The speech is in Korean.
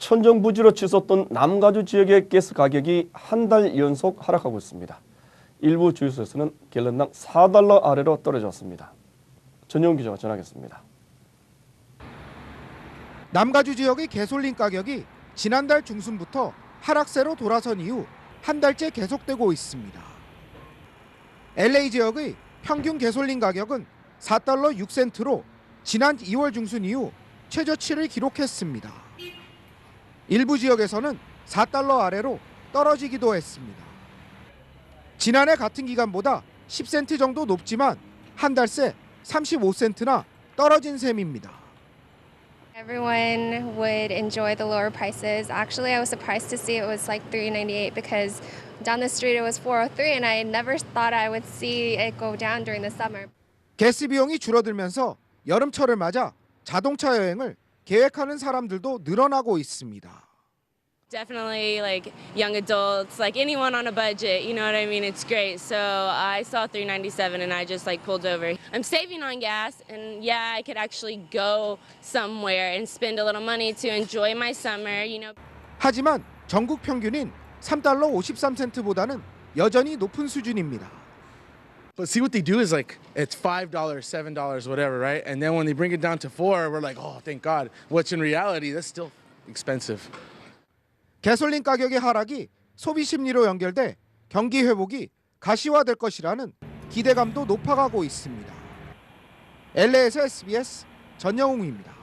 천정부지로 치솟던 남가주 지역의 가스 가격이 한 달 연속 하락하고 있습니다. 일부 주유소에서는 갤런당 4달러 아래로 떨어졌습니다. 전용 기자가 전하겠습니다. 남가주 지역의 개솔린 가격이 지난달 중순부터 하락세로 돌아선 이후 한 달째 계속되고 있습니다. LA 지역의 평균 개솔린 가격은 4달러 6센트로 지난 2월 중순 이후 최저치를 기록했습니다. 일부 지역에서는 4달러 아래로 떨어지기도 했습니다. 지난해 같은 기간보다 10센트 정도 높지만 한 달 새 35센트나 떨어진 셈입니다. Everyone would enjoy the lower prices. Actually, I was surprised to see it was like 3.98 because down the street it was 4.03 and I never thought I would see it go down during the summer. 가스 비용이 줄어들면서 여름철을 맞아 자동차 여행을 계획하는 사람들도 늘어나고 있습니다. Definitely like young adults, like anyone on a budget, you know what I mean? It's great. So I saw 397 and I just like pulled over. I'm saving on gas and yeah, I could actually go somewhere and spend a little money to enjoy my summer, you know. 하지만 전국 평균인 3달러 53센트보다는 여전히 높은 수준입니다. But see what they do is like it's five dollars, seven dollars, whatever, right? And then when they bring it down to four, we're like, oh, thank God. Which in reality, that's still expensive. 가솔린 가격의 하락이 소비 심리로 연결돼 경기 회복이 가시화될 것이라는 기대감도 높아가고 있습니다. LA에서 SBS 전영웅입니다.